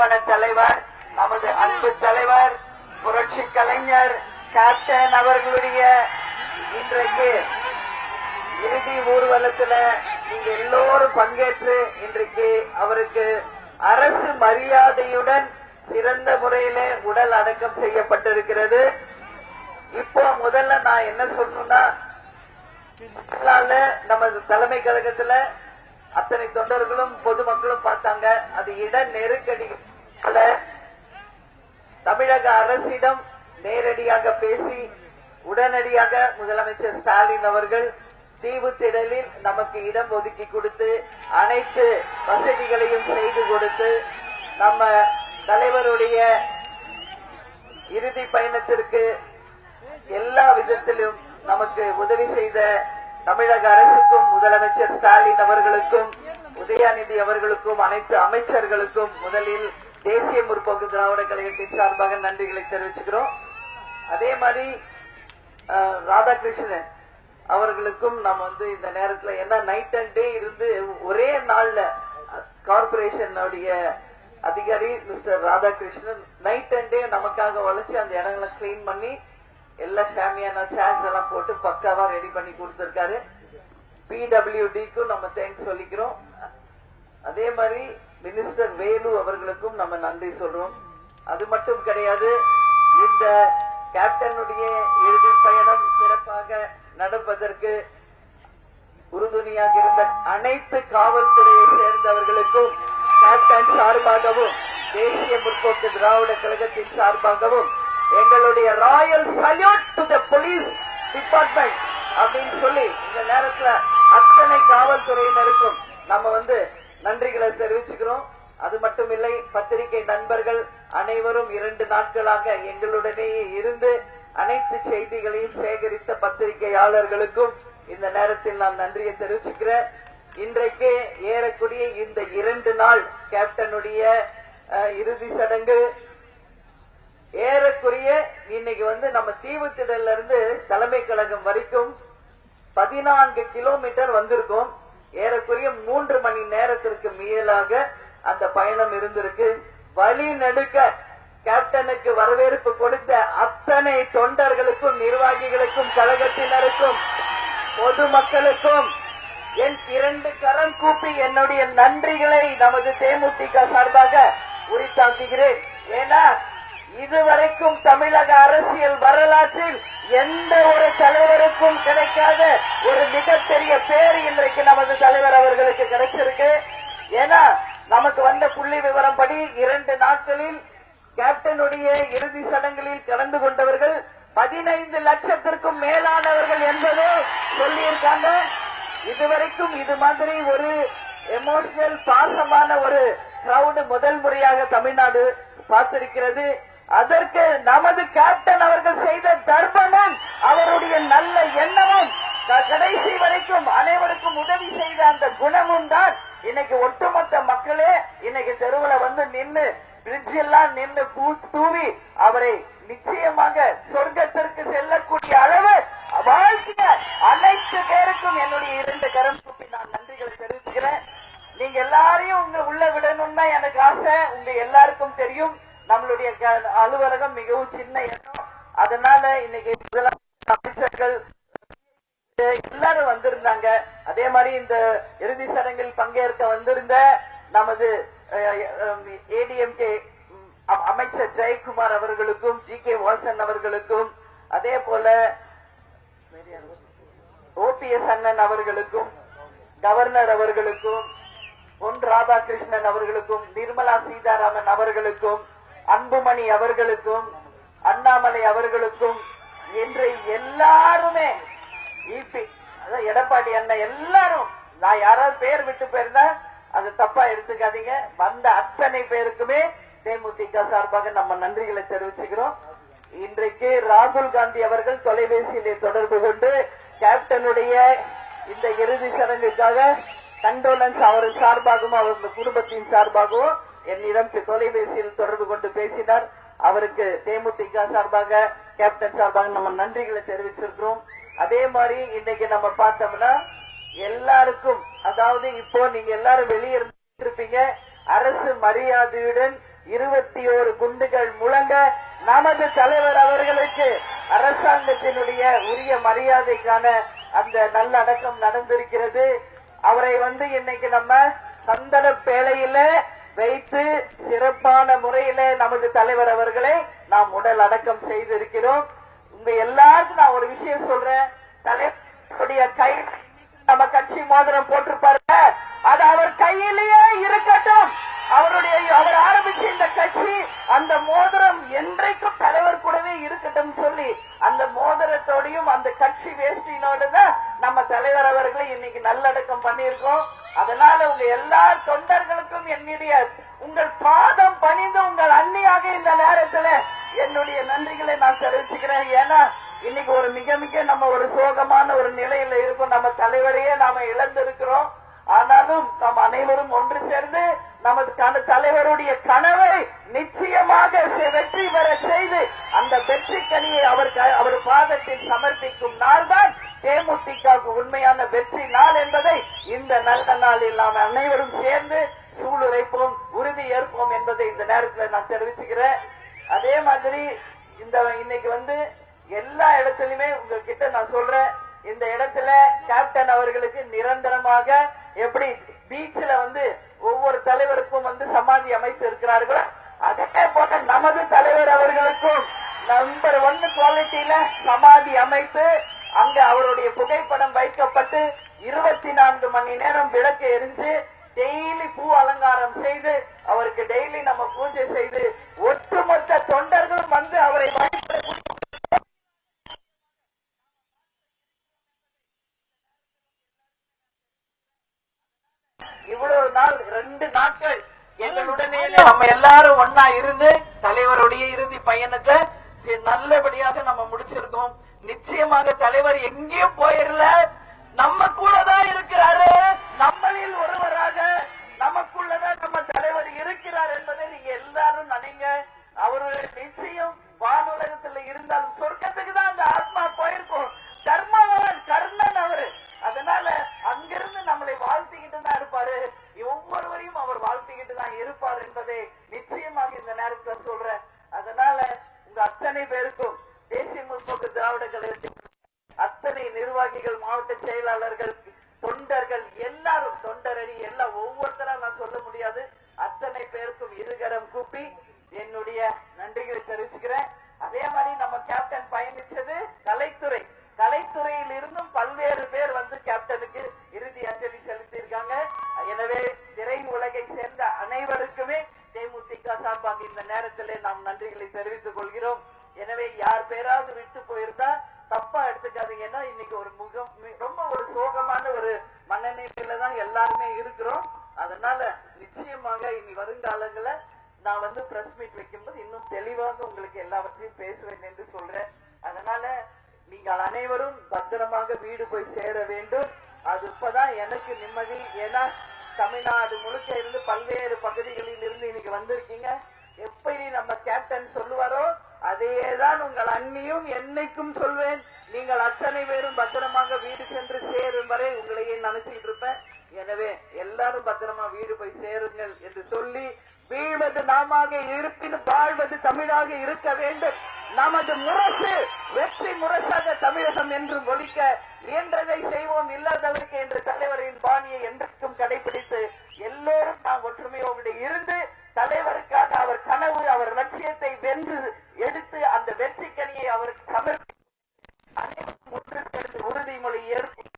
நிறுவன தலைவர் நமது அன்பு தலைவர் புரட்சி கலைஞர் கேப்டன் அவர்களுடைய இன்றைக்கு இறுதி ஊர்வலத்துல நீங்க எல்லோரும் பங்கேற்று இன்றைக்கு அவருக்கு அரசு மரியாதையுடன் சிறந்த முறையில உடல் அடக்கம் செய்யப்பட்டிருக்கிறது. இப்போ முதல்ல நான் என்ன சொல்லணும்னா நமது தலைமை கழகத்துல அத்தனை தொண்டர்களும் பொதுமக்களும் பார்த்தாங்க. அது இட நெருக்கடி. தமிழக அரசிடம் நேரடியாக பேசி உடனடியாக முதலமைச்சர் ஸ்டாலின் அவர்கள் தீவு திடலில் நமக்கு இடம் ஒதுக்கி கொடுத்து அனைத்து வசதிகளையும் செய்து கொடுத்து நம்ம தலைவருடைய இறுதி பயணத்திற்கு எல்லா விதத்திலும் நமக்கு உதவி செய்த தமிழக அரசுக்கும் முதலமைச்சர் ஸ்டாலின் அவர்களுக்கும் உதயாநிதி அவர்களுக்கும் அனைத்து அமைச்சர்களுக்கும் முதலில் தேசிய முற்போக்கு திராவிட கழகத்தின் சார்பாக நன்றிகளை தெரிவிச்சுக்கிறோம். அதே மாதிரி ராதாகிருஷ்ணன் அவர்களுக்கும் நம்ம வந்து இந்த நேரத்தில் ஏன்னா நைட் அண்ட் டே இருந்து ஒரே நாள்ல கார்பரேஷனுடைய அதிகாரி mister Radhakrishnan night and day நமக்காக உழைச்சி அந்த இடங்களை கிளீன் பண்ணி எல்லா ஷாமியான சேர்ஸ் எல்லாம் போட்டு பக்காவா ரெடி பண்ணி கொடுத்திருக்காரு. பிடபிள்யூடிக்கும் நம்ம தேங்க்ஸ் சொல்லிக்கிறோம். அதே மாதிரி மினிஸ்டர் வேலு அவர்களுக்கும் நம்ம நன்றி சொல்றோம். அது மட்டும் கிடையாது இந்த கேப்டனுடைய இறுதி பயணம் சிறப்பாக நடப்பதற்கு உறுதுணையாக இருந்த அனைத்து காவல்துறையை சேர்ந்தவர்களுக்கும் கேப்டன் சார்பாகவும் தேசிய முற்போக்கு திராவிட கழகத்தின் சார்பாகவும் எங்களுடைய royal salute to the police department அப்படின்னு சொல்லி இந்த நேரத்தில் அத்தனை காவல்துறையினருக்கும் நம்ம வந்து நன்றிகளை தெரிவிச்சுக்கிறோம். அது மட்டும் இல்லை பத்திரிகை நண்பர்கள் அனைவரும் இரண்டு நாட்களாக எங்களுடனேயே இருந்து அனைத்து செய்திகளையும் சேகரித்த பத்திரிகையாளர்களுக்கும் இந்த நேரத்தில் நான் நன்றியை தெரிவிச்சுக்கிறேன். இன்றைக்கு ஏறக்கூடிய இந்த இரண்டு நாள் கேப்டனுடைய இறுதி சடங்கு. ஏறக்குரிய இன்னைக்கு வந்து நம்ம தீவுத்திடல இருந்து தலைமை கழகம் வரைக்கும் பதினான்கு கிலோமீட்டர் வந்திருக்கோம். ஏறக்குறைய மூன்று மணி நேரத்திற்கு மேலாக அந்த பயணம் இருந்திருக்கு. வழி நடுக்க கேப்டனுக்கு வரவேற்பு கொடுத்த அத்தனை தொண்டர்களுக்கும் நிர்வாகிகளுக்கும் கழகத்தினருக்கும் பொதுமக்களுக்கும் என் இரண்டு கரம் கூப்பி என்னுடைய நன்றிகளை நமது தேமுதிக சார்பாக உரித்தாக்குகிறேன். ஏன்னா இதுவரைக்கும் தமிழக அரசியல் வரலாற்றில் எந்த ஒரு தலைவருக்கும் கிடைக்காத ஒரு மிகப்பெரிய பேர் இன்றைக்கு நமது தலைவர் அவர்களுக்கு கிடைச்சிருக்கு ஏன்னா நமக்கு வந்த புள்ளி விவரம் படி இரண்டு நாட்களில் கேப்டனுடைய இறுதி சடங்குகளில் கலந்து கொண்டவர்கள் பதினைந்து லட்சத்திற்கும் மேலானவர்கள் என்பது சொல்லியிருக்காங்க. இதுவரைக்கும் இது மாதிரி ஒரு எமோஷனல் பாசமான ஒரு கிரவுட் முதல் முறையாக தமிழ்நாடு பார்த்திருக்கிறது. அதற்கு நமது கேப்டன் அவர்கள் செய்த தர்மமும் அவருடைய நல்ல எண்ணமும் கடைசி வரைக்கும் அனைவருக்கும் உதவி செய்த அந்த குணமும் தான் இன்னைக்கு ஒட்டுமொத்த மக்களே இன்னைக்கு தெருவுல வந்து நின்னு பிரிட்ஜ் எல்லாம் நின்னு தூவி அவரை நிச்சயமாக சொர்க்கத்திற்கு செல்லக்கூடிய அளவு வாழ்க்கைய அனைத்து பேருக்கும் என்னுடைய இரண்டு கரம் கூப்பி நான் நன்றிகளை தெரிவிச்சுக்கிறேன். நீங்க எல்லாரையும் உங்க உள்ள விடணும்னா எனக்கு ஆசை. உங்க எல்லாருக்கும் தெரியும். நம்மளுடைய க- அலுவலகம் மிகவும் சின்ன இடம். அதனால இன்னைக்கு முதலமைச்சர்கள் அமைச்சர்கள் எல்லாரும் வந்திருந்தாங்க. அதே மாதிரி இந்த இறுதி சடங்கில் பங்கேற்க வந்திருந்த நமது ஏடிஎம்கே அமைச்சர் ஜெயக்குமார் அவர்களுக்கும் ஜி கே வாசன் அவர்களுக்கும் அதே போல ஓபிஎஸ் அண்ணன் அவர்களுக்கும் கவர்னர் அவர்களுக்கும் பொன் ராதாகிருஷ்ணன் அவர்களுக்கும் நிர்மலா சீதாராமன் அவர்களுக்கும் அன்புமணி அவர்களுக்கும் அண்ணாமலை அவர்களுக்கும் என்று எல்லாருமே இபி அதான் எடப்பாடி அண்ணன் எல்லாரும். நான் யாராவது பேர் விட்டு போயிருந்தா அது தப்பா எடுத்துக்காதீங்க. வந்த அத்தனை பேருக்குமே தேமுதிக சார்பாக நம்ம நன்றிகளை தெரிவிச்சுக்கிறோம். இன்றைக்கு ராகுல் காந்தி அவர்கள் தொலைபேசியிலே தொடர்பு கொண்டு கேப்டனுடைய இந்த இறுதி சடங்குக்காக கண்டோலன்ஸ் அவர் சார்பாகவும் அவரது குடும்பத்தின் சார்பாகவும் என்னிடம் தொலைபேசியில் தொடர்பு கொண்டு பேசினார். அவருக்கு தேமுதிக சார்பாக கேப்டன் சார்பாக நம்ம நன்றிகளை தெரிவிச்சிருக்கிறோம். அதே மாதிரி இன்னைக்கு நம்ம பார்த்தோம்னா எல்லாருக்கும் அதாவது இப்போ நீங்க எல்லாரும் வெளியே இருப்பீங்க அரசு மரியாதையுடன் இருபத்தி ஓரு குண்டுகள் முழங்க நமது தலைவர் அவர்களுக்கு அரசாங்கத்தினுடைய உரிய மரியாதைக்கான அந்த நல்லடக்கம் நடந்திருக்கிறது. அவரை வந்து இன்னைக்கு நம்ம சந்தன பேழையில வைத்து சிறப்பான முறையில நமது தலைவர் அவர்களை நாம் உடல் அடக்கம் செய்திருக்கிறோம். உங்க எல்லாருக்கும் நான் ஒரு விஷயம் சொல்றேன். தலைவருடைய கை நம்ம கட்சி மோதிரம் போட்டிருப்பாரு அது அவர் கையிலேயே இருக்கட்டும். அவருடைய அவர் ஆரம்பிச்ச இந்த கட்சி அந்த மோதிரம் என்றைக்கும் தலைவர் கூடவே இருக்கட்டும் சொல்லி அந்த மோதிரத்தோடையும் அந்த கட்சி வேஷ்டினோடு தான் நம்ம தலைவர் அவர்களை இன்னைக்கு நல்லடக்கம் பண்ணியிருக்கோம். அதனால உங்க எல்லா தொண்டர்களுக்கும் என்னுடைய உங்கள் பாதம் பணிந்து உங்கள் அன்னியாக இந்த நேரத்துல என்னுடைய நன்றிகளை நான் தெரிவிச்சுக்கிறேன். ஏன்னா இன்னைக்கு ஒரு மிக மிக நம்ம ஒரு சோகமான ஒரு நிலையில இருக்கோம். நம்ம தலைவரையே நாம இழந்திருக்கிறோம். ஆனாலும் நாம் அனைவரும் ஒன்று சேர்ந்து நமது கன- தலைவருடைய கனவை நிச்சயமாக வெற்றி பெற செய்து அந்த வெற்றி கனியை அவர் அவர் பாதத்தில் சமர்ப்பிக்கும் நாள் தான் தேமுதிகவுக்கு உண்மையான வெற்றி நாள் என்பதை இந்த நல்ல நாளில் நாம் அனைவரும் சேர்ந்து சூளுரைப்போம் உறுதி ஏற்போம் என்பதை இந்த நேரத்தில் நான் தெரிவிச்சுக்கிறேன். அதே மாதிரி இந்த இன்னைக்கு வந்து எல்லா இடத்துலயுமே உங்ககிட்ட நான் சொல்றேன் இந்த இடத்துல கேப்டன் அவர்களுக்கு நிரந்தரமாக எப்படி பீச்ல வந்து ஒவ்வொரு தலைவருக்கும் வந்து சமாதி அமைத்து இருக்கிறார்களோ அதே போல நமது தலைவர் அவர்களுக்கும் நம்பர் ஒன் குவாலிட்டியில சமாதி அமைத்து அங்க அவருடைய புகைப்படம் வைக்கப்பட்டு இருபத்தி நான்கு மணி நேரம் விளக்கு எரிஞ்சு டெய்லி பூ அலங்காரம் செய்து அவருக்கு டெய்லி நம்ம பூஜை செய்து ஒட்டுமொத்த தொண்டர்களும் வந்து அவரை இவ்வளவு நாள் ரெண்டு நாட்கள் எங்களுடனே நம்ம எல்லாரும் ஒன்னா இருந்து தலைவருடைய இறுதி பயணத்தை நல்லபடியாக நம்ம முடிச்சிருக்கோம். நிச்சயமாக தலைவர் எங்கேயும் போயிடல நம்ம கூட தான் இருக்கிறாரு. நம்மளில் ஒருவராக இருக்கிறார் என்பதை நீங்க எல்லாரும் நினைங்க. அவருடைய நிச்சயம் வானுலகத்துல இருந்தாலும் சொர்க்கத்துக்கு தான் அந்த ஆத்மா போயிருக்கும். தர்மவரன் கர்ணன் அவரு. அதனால அங்கிருந்து நம்மளை வாழ்த்திக்கிட்டு தான் இருப்பாரு. ஒவ்வொருவரையும் அவர் வாழ்த்திக்கிட்டு தான் இருப்பார் என்பதை நிச்சயமாக இந்த நேரத்துல சொல்றேன். அதனால உங்க அத்தனை பேருக்கும் தேசிய முற்போக்கு திராவிட கழகத்தின் அத்தனை நிர்வாகிகள் மாவட்ட செயலாளர்கள் தொண்டர்கள் எல்லாரும் தொண்டரணி எல்லாம் ஒவ்வொருத்தரா நான் சொல்ல முடியாது. கரம் கூப்பி என்னுடைய நன்றிகளை தெரிவிச்சுக்கிறேன். அதே மாதிரி நம்ம கேப்டன் பயணிச்சது கலைத்துறை. கலைத்துறையில் இருந்தும் பல்வேறு பேர் வந்து கேப்டனுக்கு இறுதி அஞ்சலி செலுத்தியிருக்காங்க. எனவே திரை உலகை சேர்ந்த அனைவருக்குமே தேமுதிக சார்பாக இந்த நேரத்திலே நாம் நன்றிகளை தெரிவித்துக் கொள்கிறோம். எனவே யார் பேராவது விட்டு போயிருந்தா தப்பா எடுத்துக்காதீங்கன்னா இன்னைக்கு ஒரு முகம் ரொம்ப ஒரு சோகமான ஒரு மனநிலையில தான் எல்லாருமே இருக்கிறோம். அதனால நிச்சயமாக இனி வருங்காலங்களை நான் வந்து பிரஸ் மீட் வைக்கும்போது இன்னும் தெளிவாக உங்களுக்கு எல்லாவற்றையும் பேசுவேன் என்று சொல்றேன். அதனால நீங்கள் அனைவரும் பத்திரமாக வீடு போய் சேர வேண்டும். அது இப்பதான் எனக்கு நிம்மதி. ஏன்னா தமிழ்நாடு முழுக்க இருந்து பல்வேறு பகுதிகளில் இருந்து இன்னைக்கு வந்திருக்கீங்க. எப்படி நம்ம கேப்டன் சொல்லுவாரோ அதேதான் உங்கள் அண்ணியும் என்னைக்கும் சொல்வேன். நீங்கள் அத்தனை பேரும் பத்திரமாக வீடு சென்று சேரும் வரை உங்களையே நினைச்சுக்கிட்டு இருப்பேன். எனவே எல்லாரும் பத்திரமா வீடு போய் சேருங்கள் என்று சொல்லி வீழ்வது நாமாக இருப்பினும் வாழ்வது தமிழாக இருக்க வேண்டும். நமது முரசு வெற்றி முரசாக தமிழகம் என்றும் ஒழிக்க இயன்றதை செய்வோம் இல்லாதவருக்கு என்ற தலைவரின் பாணியை என்றைக்கும் கடைபிடித்து எல்லோரும் நாம் ஒற்றுமையோடு இருந்து தலைவருக்காக அவர் கனவு அவர் லட்சியத்தை வென்று எடுத்து அந்த வெற்றி கனியை அவருக்கு சமர்ப்பி அனைவரும் ஒன்று சேர்ந்து உறுதிமொழி ஏற்போம்